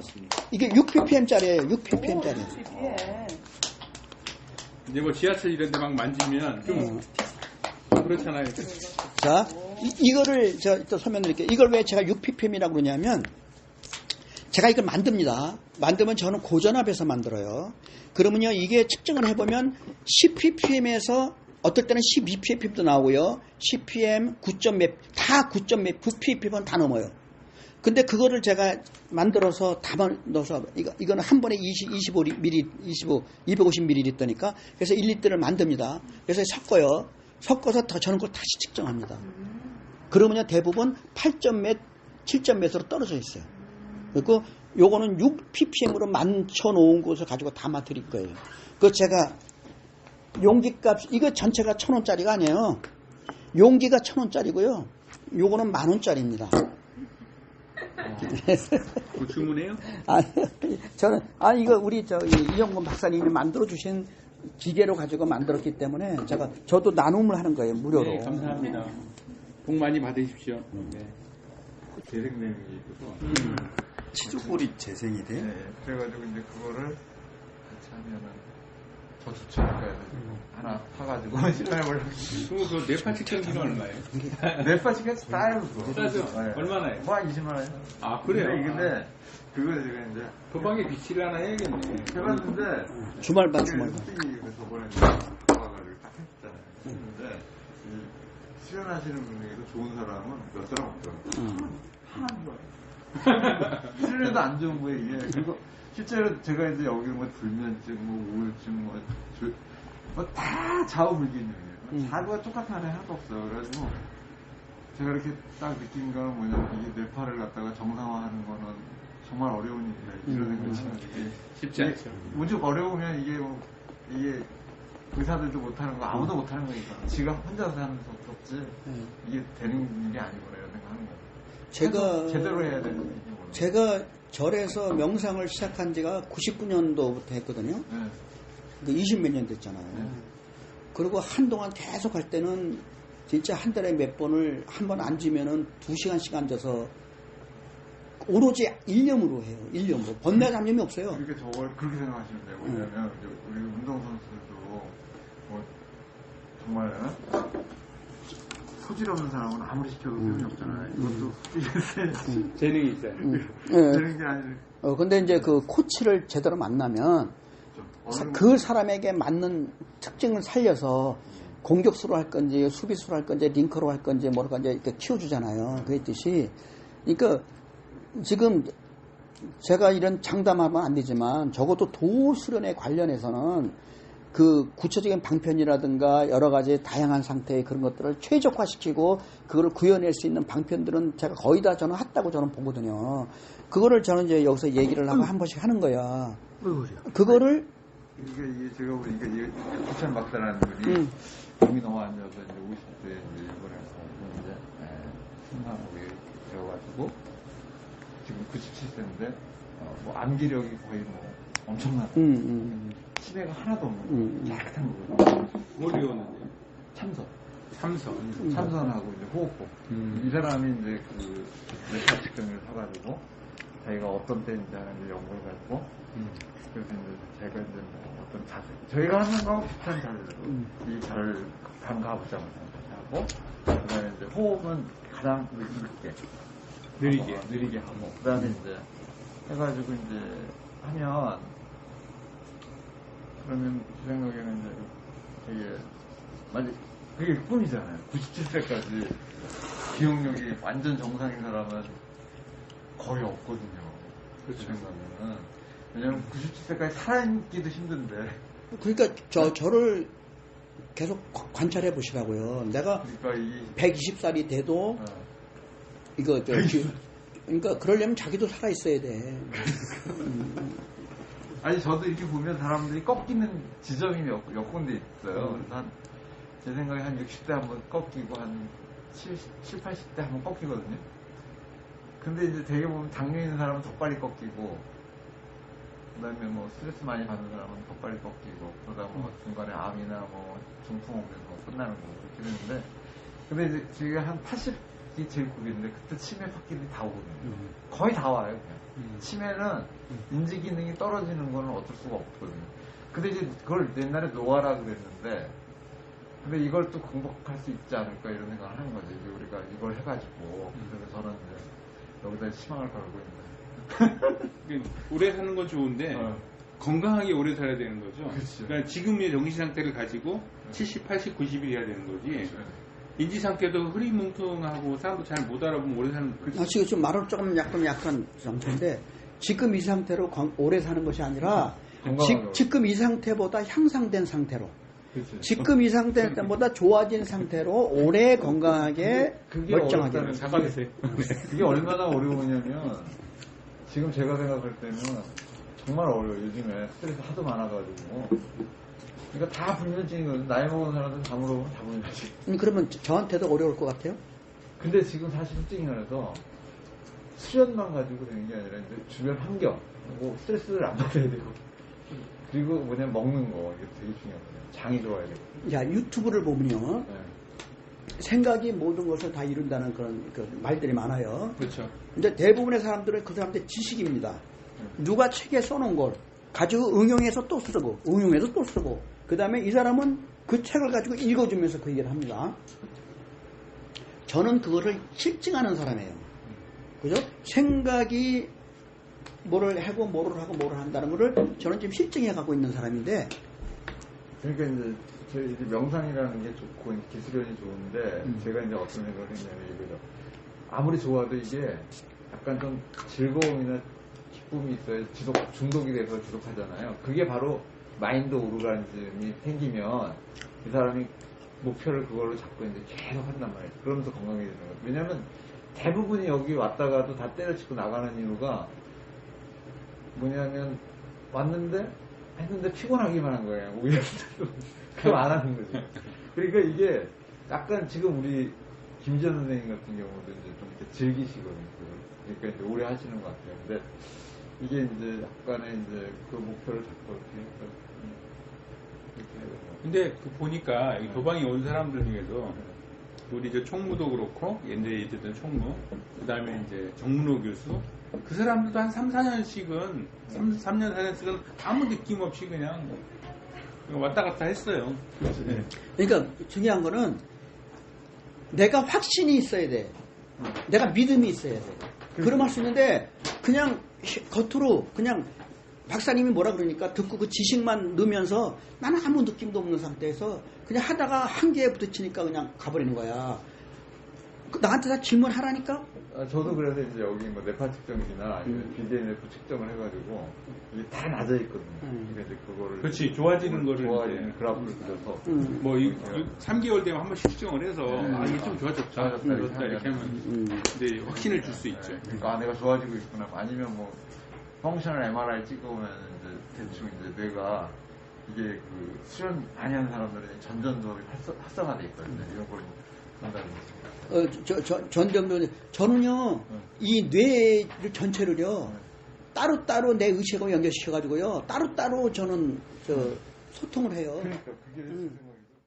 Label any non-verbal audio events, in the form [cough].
넘었습니다. 이게 6ppm짜리예요. 6ppm짜리. 이제 뭐 지하철 이런 데 막 만지면 좀 그렇잖아요. 자, 이, 거를 제가 또 설명 드릴게요. 이걸 왜 제가 6ppm이라고 그러냐면 제가 이걸 만듭니다. 만들면 저는 고전압에서 만들어요. 그러면요, 이게 측정을 해보면 10ppm에서 어떨 때는 12ppm도 나오고요. 10pm, 9점 몇, 다 9점 몇, 9ppm은 다 넘어요. 근데 그거를 제가 만들어서 다 넣어서 이거 이거는 한 번에 20, 25ml, 25, 250ml니까 그래서 1리터를 만듭니다. 그래서 섞어요. 섞어서 더 저는 그걸 다시 측정합니다. 그러면요 대부분 8점 몇, 7점 몇으로 떨어져 있어요. 그리고 요거는 6ppm으로 만쳐 놓은 것을 가지고 담아 드릴 거예요. 그 제가 용기값 이거 전체가 천 원짜리가 아니에요. 용기가 천 원짜리고요. 요거는 만 원짜리입니다. 그 주문해요? [laughs] 아, 저는 아니 이거 우리 저 이- 이영건 박사님이 만들어 주신 기계로 가지고 만들었기 때문에 제가 저도 나눔을 하는 거예요 무료로. 네, 감사합니다. 복 많이 받으십시오. 네. 재생냄이 있어서 치조골이 재생이 네, 돼요? 그래가지고 이제 그거를 같이 하면은 더 좋죠. 그래서 하 나 파가지고 실험해보려고 그럼 그 네파 측정기는 얼마예요? 네파치가 싸요 그거 싸죠? 네. 얼마나요? 뭐 20만 원 아, 그래요? 근데, 근데 그거 제가 이제 그 방에 비치를 하나 해야겠네. 해봤는데 주말반 주말반. 그 저번에 나와가지고 딱 했잖아요 했는데 이 수련하시는 분에게도 좋은 사람은 몇 사람 없더라고요 음. 하나도 좋아요. 수련해도 안 좋은 거예요, 이게. 그리고 실제로 제가 이제 여기 뭐 불면증, 뭐 우울증, 뭐, 조- 뭐다 좌우불균형이에요. 음. 자루가 똑같은 애 하나도 없어요. 그래가지고 제가 이렇게 딱 느낀 거는 뭐냐면 이게 뇌파를 갖다가 정상화하는 거는 정말 어려운 일이다. 이런 음. 생각이 들어요. 쉽지 않죠. 문제가 어려우면 이게 뭐, 이게 의사들도 못하는 거 아무도 못하는 거니까. 지가 혼자서 하는 수 없지. 네. 이게 되는 일이 아니구나 이런 생각하는 거예요. 제가 제대로 해야 되는 일이 뭐예요? 제가 절에서 명상을 시작한 지가 99년도부터 했거든요. 네. 그20몇 년 됐잖아요. 네. 그리고 한동안 계속 할 때는 진짜 한 달에 몇 번을 한 번 앉으면은 두 시간씩 앉아서 오로지 일념으로 해요. 일념으로. 번뇌 잡념이 없어요. 그러니까 저걸 그렇게 생각하시면 돼요. 왜냐면 이제 우리 운동선수들도 뭐 정말 어? 소질 없는 사람은 아무리 시켜도 소용이 없잖아요. 이것도 소질이 재능이 있어요. 예. 되는 게 아니라 어, 근데 이제 그 코치를 제대로 만나면 그 사람에게 맞는 특징을 살려서 공격수로 할 건지 수비수로 할 건지 링커로 할 건지 뭐랄까 이제 이렇게 키워주잖아요. 그 뜻이. 그러니까 지금 제가 이런 장담하면 안 되지만 적어도 도수련에 관련해서는 그 구체적인 방편이라든가 여러 가지 다양한 상태의 그런 것들을 최적화시키고 그거를 구현할 수 있는 방편들은 제가 거의 다 저는 했다고 저는 보거든요. 그거를 저는 이제 여기서 얘기를 하고 한 번씩 하는 거야. 그거를 이게, 이게 제가 보니까 이게 부천 박사라는 분이 음. 몸이 너무 안 좋아서 이제 50대 이제 일본에 가서 이제 심하게 되어가지고 지금 97세인데 어, 뭐 암기력이 거의 뭐 엄청난 음, 음. 치매가 하나도 없는 음. 깨끗한 거거든요. 어디 오는데요? 참선. 삼성. 참선하고 이제 호흡법. 음. 이 사람이 이제 그 뇌파 측정을 사가지고 자기가 어떤 때인지 하는지 연구를 가지고 음. 그래서 이제 제가 이제 뭐 어떤 자세 저희가 하는 거하고 비슷한 자세로 음. 이 자를 감가부장을 하고 그 다음에 이제 호흡은 가장 이렇게 느리게. 하고, 느리게 하고 그 다음에 이제 해가지고 이제 하면 그러면 제 생각에는 이제 되게 만약 그게 꿈이잖아요. 97세까지 기억력이 완전 정상인 사람은 거의 없거든요. 그렇죠. 생각에는 왜냐면 97세까지 살아있기도 힘든데 그러니까 저 저를 계속 관- 관찰해 보시라고요. 내가 그러니까 이 120살이 돼도 어, 이거 저 기- 그러니까 그러려면 자기도 살아 있어야 돼. [laughs] 아니 저도 이렇게 보면 사람들이 꺾이는 지점이 몇, 몇 군데 있어요. 음. 그래서 한, 제 생각에 한 60대 한번 꺾이고 한 70, 7, 80대 한번 꺾이거든요. 근데 이제 되게 보면 당뇨 있는 사람은 더 빨리 꺾이고 그다음에 뭐 스트레스 많이 받는 사람은 더 빨리 꺾이고 그러다 뭐 중간에 암이나 뭐 중풍 오면 뭐 끝나는 거 그렇게 되는데 근데 이제 지금 한 80 파끼 제일 고기인데 그때 치매 파끼들이 다 오거든요. 음. 거의 다 와요. 그냥. 음. 치매는 인지 기능이 떨어지는 거는 어쩔 수가 없거든요. 근데 이제 그걸 옛날에 노화라 그랬는데 근데 이걸 또 극복할 수 있지 않을까 이런 생각을 하는 거죠. 이제 우리가 이걸 해가지고 그래서 저는 이제 여기다 희망을 걸고 있는. 그 오래 사는 건 좋은데 어. 건강하게 오래 살아야 되는 거죠. 그렇죠. 러니까 지금의 정신 상태를 가지고 70, 80, 90일이어야 되는 거지. 인지 상태도 흐리뭉텅하고 사람도 잘 못 알아보면 오래 사는 거지. 아, 지금 좀 말을 조금 약간 약간 상태인데 지금 이 상태로 건- 오래 사는 것이 아니라. 지, 금이 상태보다 향상된 상태로 그렇죠. 지금 이 상태 때보다 좋아진 상태로 오래 건강하게 그게 멀쩡하게 어렵다는 잡아주세요. [laughs] 그게 얼마나 어려우냐면 지금 제가 생각할 때는 정말 어려워요. 요즘에 스트레스 하도 많아가지고. 그러니까 다 불면증이거든. 나이 먹은 사람들은 다 물어보면 다 불면증. 음, 그러면 저- 저한테도 어려울 것 같아요. 근데 지금 사실 솔직히 말해서 수련만 가지고 되는 게 아니라 이제 주변 환경, 뭐 스트레스를 안 받아야 되고 그리고 뭐냐 먹는 거 이게 되게 중요하거든요. 장이 좋아야 되고. 야 유튜브를 보면요 네. 생각이 모든 것을 다 이룬다는 그런 그 말들이 많아요. 그렇죠. 근데 대부분의 사람들은 그 사람들 지식입니다. 누가 책에 써놓은 걸 가지고 응용해서 또 쓰고 응용해서 또 쓰고 그 다음에 이 사람은 그 책을 가지고 읽어주면서 그 얘기를 합니다. 저는 그거를 실증하는 사람이에요. 그죠? 생각이 뭐를 하고 뭐를 하고 뭐를 한다는 거를 저는 지금 실증해 가고 있는 사람인데 그러니까 이제 저희 이제 명상이라는 게 좋고 기술련이 좋은데 음. 제가 이제 어떤 생각을 했냐면 이거죠. 아무리 좋아도 이게 약간 좀 즐거움이나 기쁨이 있어야 지속 중독이 돼서 지속하잖아요. 그게 바로 마인드 오르간즘이 생기면 이 사람이 목표를 그걸로 잡고 이제 계속 한단 말이에요. 그러면서 건강해지는 거예요. 왜냐면 대부분이 여기 왔다가도 다 때려치고 나가는 이유가 뭐냐면 왔는데 했는데 피곤하기만 한 거예요. 오히려 그럼 안 하는 거죠. 그러니까 이게 약간 지금 우리 김지현 선생님 같은 경우도 이제 좀 이렇게 즐기시거든요. 그러니까 이제 오래 하시는 것 같아요. 근데 이게 이제 약간의 이제 그 목표를 잡고 이렇게 해서 근데 그 보니까 이 도방에 온 사람들 중에서 우리 저 총무도 그렇고 옛날에 있었던 총무 그 다음에 이제 정문호 교수 그 사람들도 한 3, 4년씩은 3, 3년 4년씩은 아무 느낌 없이 그냥 왔다 갔다 했어요. 네. 그러니까 중요한 거는 내가 확신이 있어야 돼. 내가 믿음이 있어야 돼. 그럼 할 수 있는데 그냥 히- 겉으로 그냥 박사님이 뭐라 그러니까 듣고 그 지식만 넣으면서 나는 아무 느낌도 없는 상태에서 그냥 하다가 한계에 부딪히니까 그냥 가버리는 거야. 그 나한테 다 질문하라니까? 아, 저도 그래서 이제 여기 뭐 네파 측정기나 아니면 음. BDNF 측정을 해가지고 이게 다 낮아 있거든요. 음. 그러니까 이제 그거를 그렇지, 좋아지는 거를 좋아지는 이제. 그래프를 그려서 음. 뭐, 이, 3개월 되면 한 번씩 측정을 해서, 네. 아, 이게 좀 좋아졌다. 좋아졌다, 좋아졌다, 이렇게 이렇게 하면, 음. 이제 확신을 줄 수 있죠. 그러니까 아, 내가 좋아지고 있구나. 아니면 뭐 펑셔널 MRI 찍어보면 이제 대충 이제 뇌가 이게 그 수련 많이 하는 사람들은 활성, 활성화돼 있거든요. 이런 걸. 어, 저, 저, 전병도 저는요, 응. 이 뇌를 전체를요, 응. 따로 따로 내 의식하고 연결시켜가지고요, 따로 따로 저는 저 소통을 해요. 그러니까 음.